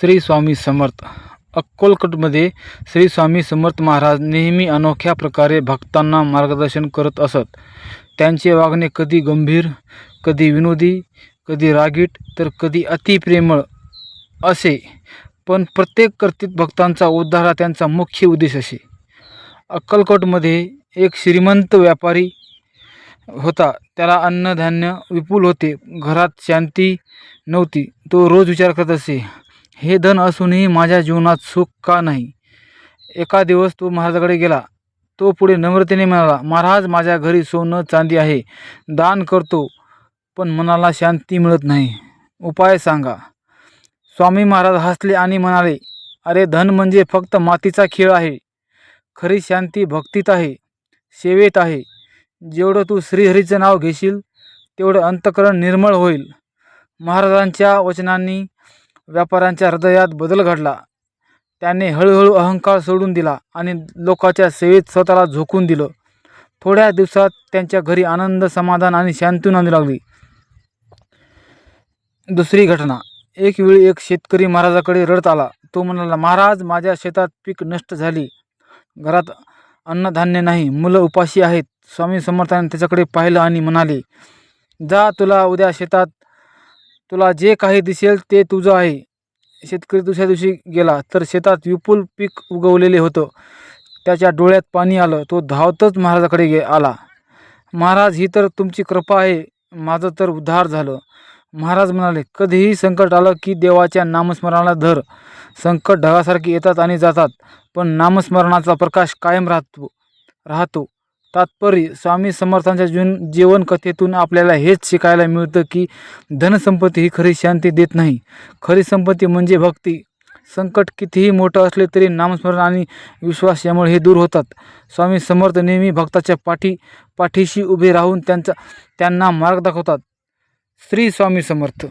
श्री स्वामी समर्थ. अक्कलकोटमध्ये श्री स्वामी समर्थ महाराज नेहमी अनोख्या प्रकारे भक्तांना मार्गदर्शन करत असत. त्यांचे वागणे कधी गंभीर कधी विनोदी कधी रागीट तर कधी अतिप्रेमळ असे. पण प्रत्येक कर्तित भक्तांचा उद्धार हा त्यांचा मुख्य उद्देश असे. अक्कलकोटमध्ये एक श्रीमंत व्यापारी होता. त्याला अन्नधान्य विपुल होते. घरात शांती नव्हती. तो रोज विचार करत असे. हे धन असूनही माझ्या जीवनात सुख का नाही? एका दिवस तो महाराजाकडे गेला. तो पुढे नम्रतेने म्हणाला महाराज माझ्या घरी सोनं चांदी आहे. दान करतो पण मनाला शांती मिळत नाही. उपाय सांगा. स्वामी महाराज हसले आणि म्हणाले अरे धन म्हणजे फक्त मातीचा खेळ आहे. खरी शांती भक्तीत आहे. सेवेत आहे. जेवढं तू श्रीहरीचं नाव घेशील तेवढं अंतकरण निर्मळ होईल. महाराजांच्या वचनांनी व्यापाऱ्यांच्या हृदयात बदल घडला. त्याने हळूहळू अहंकार सोडून दिला आणि लोकांच्या सेवेत स्वतःला झोकून दिलं. थोड्या दिवसात त्यांच्या घरी आनंद समाधान आणि शांती नांदू लागली. दुसरी घटना. एक वेळी एक शेतकरी महाराजाकडे रडत आला. तो म्हणाला महाराज माझ्या शेतात पीक नष्ट झाली. घरात अन्नधान्य नाही मुलं उपाशी आहेत. स्वामी समर्थाने त्याच्याकडे पाहिलं आणि म्हणाले जा तुला उद्या शेतात तुला जे काही दिसेल ते तुझं आहे. शेतकरी दुसऱ्या दिवशी गेला तर शेतात विपुल पीक उगवलेले होतं. त्याच्या डोळ्यात पाणी आलं. तो धावतच महाराजाकडे गे आला. महाराज ही तर तुमची कृपा आहे. माझं तर उद्धार झालं. महाराज म्हणाले कधीही संकट आलं की देवाच्या नामस्मरणाला धर. संकट ढगासारखी येतात आणि जातात. पण नामस्मरणाचा प्रकाश कायम राहतो राहतो. तात्पर्य स्वामी समर्थांच्या जीवन जीवनकथेतून आपल्याला हेच शिकायला मिळतं की धनसंपत्ती ही खरी शांती देत नाही. खरी संपत्ती म्हणजे भक्ती. संकट कितीही मोठं असले तरी नामस्मरण आणि विश्वास यामुळे हे दूर होतात. स्वामी समर्थ नेहमी भक्ताच्या पाठी पाठीशी उभे राहून त्यांचा त्यांना मार्ग दाखवतात. श्री स्वामी समर्थ.